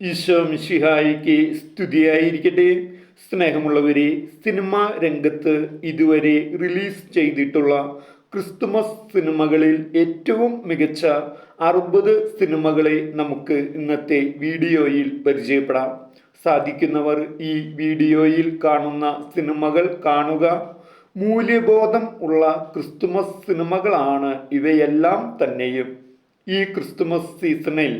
ഈശോ മിശിഹായിക്ക് സ്തുതിയായിരിക്കട്ടെ. സ്നേഹമുള്ളവരെ സിനിമ രംഗത്ത് ഇതുവരെ റിലീസ് ചെയ്തിട്ടുള്ള ക്രിസ്തുമസ് സിനിമകളിൽ ഏറ്റവും മികച്ച അറുപത് സിനിമകളെ നമുക്ക് ഇന്നത്തെ വീഡിയോയിൽ പരിചയപ്പെടാം. സാധിക്കുന്നവർ ഈ വീഡിയോയിൽ കാണുന്ന സിനിമകൾ കാണുക. മൂല്യബോധം ഉള്ള ക്രിസ്തുമസ് സിനിമകളാണ് ഇവയെല്ലാം തന്നെയും. ഈ ക്രിസ്തുമസ് സീസണിൽ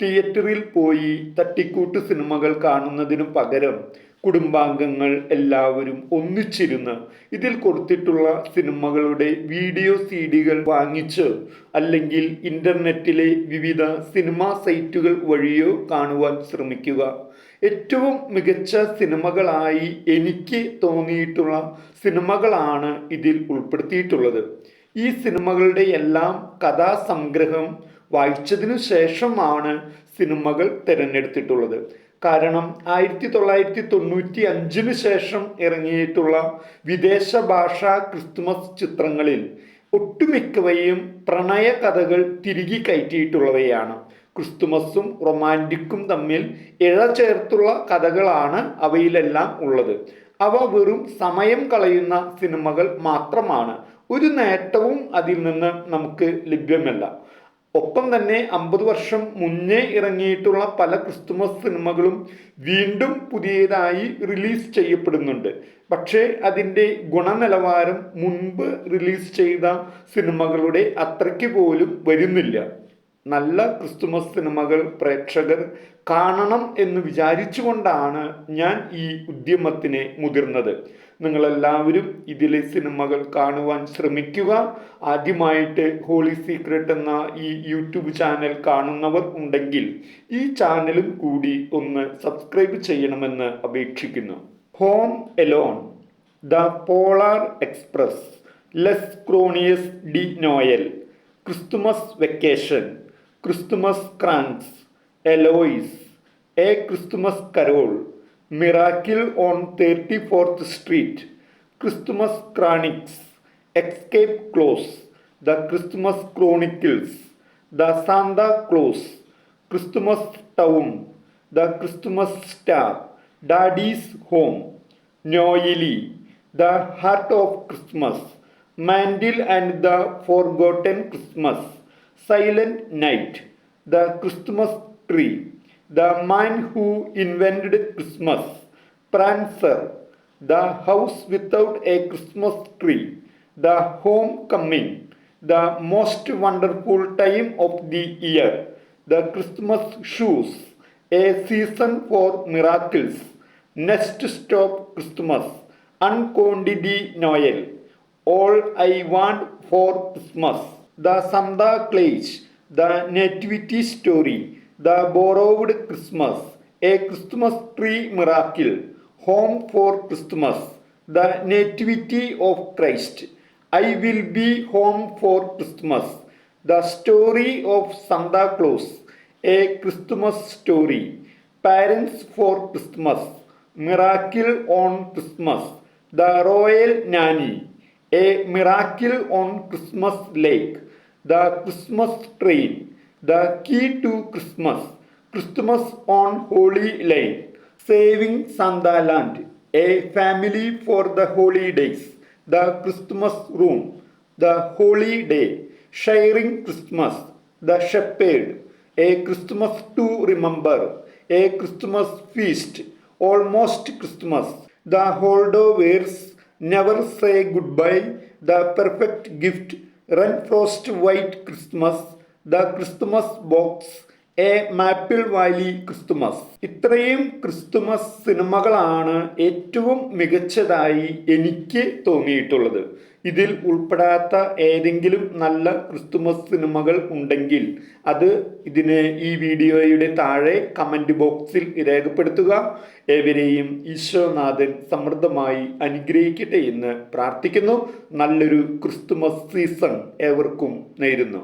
തിയേറ്ററിൽ പോയി തട്ടിക്കൂട്ട് സിനിമകൾ കാണുന്നതിനു പകരം കുടുംബാംഗങ്ങൾ എല്ലാവരും ഒന്നിച്ചിരുന്ന് ഇതിൽ കൊടുത്തിട്ടുള്ള സിനിമകളുടെ വീഡിയോ സി ഡികൾ വാങ്ങിച്ച് അല്ലെങ്കിൽ ഇന്റർനെറ്റിലെ വിവിധ സിനിമാ സൈറ്റുകൾ വഴിയോ കാണുവാൻ ശ്രമിക്കുക. ഏറ്റവും മികച്ച സിനിമകളായി എനിക്ക് തോന്നിയിട്ടുള്ള സിനിമകളാണ് ഇതിൽ ഉൾപ്പെടുത്തിയിട്ടുള്ളത്. ഈ സിനിമകളുടെ എല്ലാം കഥാസംഗ്രഹം വായിച്ചതിനു ശേഷമാണ് സിനിമകൾ തിരഞ്ഞെടുത്തിട്ടുള്ളത്. കാരണം ആയിരത്തി തൊള്ളായിരത്തി തൊണ്ണൂറ്റി അഞ്ചിന് ശേഷം ഇറങ്ങിയിട്ടുള്ള വിദേശ ഭാഷാ ക്രിസ്തുമസ് ചിത്രങ്ങളിൽ ഒട്ടുമിക്കവയും പ്രണയ കഥകൾ തിരികെ കയറ്റിയിട്ടുള്ളവയാണ്. ക്രിസ്തുമസും റൊമാന്റിക്കും തമ്മിൽ ഇഴ ചേർത്തുള്ള കഥകളാണ് അവയിലെല്ലാം ഉള്ളത്. അവ വെറും സമയം കളയുന്ന സിനിമകൾ മാത്രമാണ്. ഒരു നേട്ടവും അതിൽ നിന്ന് നമുക്ക് ലഭ്യമല്ല. ഒപ്പം തന്നെ അമ്പത് വർഷം മുന്നേ ഇറങ്ങിയിട്ടുള്ള പല ക്രിസ്തുമസ് സിനിമകളും വീണ്ടും പുതിയതായി റിലീസ് ചെയ്യപ്പെടുന്നുണ്ട്. പക്ഷേ അതിന്റെ ഗുണനിലവാരം മുൻപ് റിലീസ് ചെയ്ത സിനിമകളുടെ അത്രയ്ക്ക് പോലും വരുന്നില്ല. നല്ല ക്രിസ്തുമസ് സിനിമകൾ പ്രേക്ഷകർ കാണണം എന്ന് വിചാരിച്ചുകൊണ്ടാണ് ഞാൻ ഈ ഉദ്യമത്തിന് മുതിർന്നത്. നിങ്ങളെല്ലാവരും ഇതിലെ സിനിമകൾ കാണുവാൻ ശ്രമിക്കുക. ആദ്യമായിട്ട് ഹോളി സീക്രട്ട് എന്ന ഈ യൂട്യൂബ് ചാനൽ കാണുന്നവർ ഉണ്ടെങ്കിൽ ഈ ചാനലും കൂടി ഒന്ന് സബ്സ്ക്രൈബ് ചെയ്യണമെന്ന് അപേക്ഷിക്കുന്നു. Home Alone the Polar Express Les Chroniques de Noel Christmas Vacation. Christmas Kranks Eloise a Christmas carol miracle on thirty fourth street Christmas chronicles escape Claus the Christmas chronicles the Santa Claus Christmas town the Christmas star daddy's home Noelle the heart of Christmas Mandie and the forgotten Christmas Silent Night, The Christmas Tree, The Man Who Invented Christmas, Prancer, The House Without a Christmas Tree, The Homecoming, The Most Wonderful Time of the Year, The Christmas Shoes, A Season for Miracles, Next Stop Christmas, Uncontedy Noel, All I Want for Christmas the Santa Claus, the Nativity Story, the Borrowed Christmas, a Christmas Tree Miracle, Home for Christmas, the Nativity of Christ, I Will Be Home for Christmas, the Story of Santa Claus, a Christmas Story, Parents for Christmas, Miracle on Christmas, the Royal Nanny, a miracle on Christmas Lake, the Christmas train, the key to Christmas, Christmas on Holy Lane, saving Sandaland, a family for the holidays, the Christmas room, the holy day, sharing Christmas, the shepherd, a Christmas to remember, a Christmas feast, almost Christmas, the holder wears never say goodbye the perfect gift run Frost white Christmas the Christmas box A Maple Valley Christmas. ഇത്രയും Christmas സിനിമകളാണ് ഏറ്റവും മികച്ചതായി എനിക്ക് തോന്നിയിട്ടുള്ളത്. ഇതിൽ ഉൾപ്പെടാത്ത ഏതെങ്കിലും നല്ല Christmas സിനിമകൾ ഉണ്ടെങ്കിൽ അത് ഇതിന് ഈ വീഡിയോയുടെ താഴെ കമന്റ് ബോക്സിൽ രേഖപ്പെടുത്തുക. ഏവരെയും ഈശോനാഥൻ സമൃദ്ധമായി അനുഗ്രഹിക്കട്ടെ എന്ന് പ്രാർത്ഥിക്കുന്നു. നല്ലൊരു ക്രിസ്തുമസ് സീസൺ ഏവർക്കും നേരുന്നു.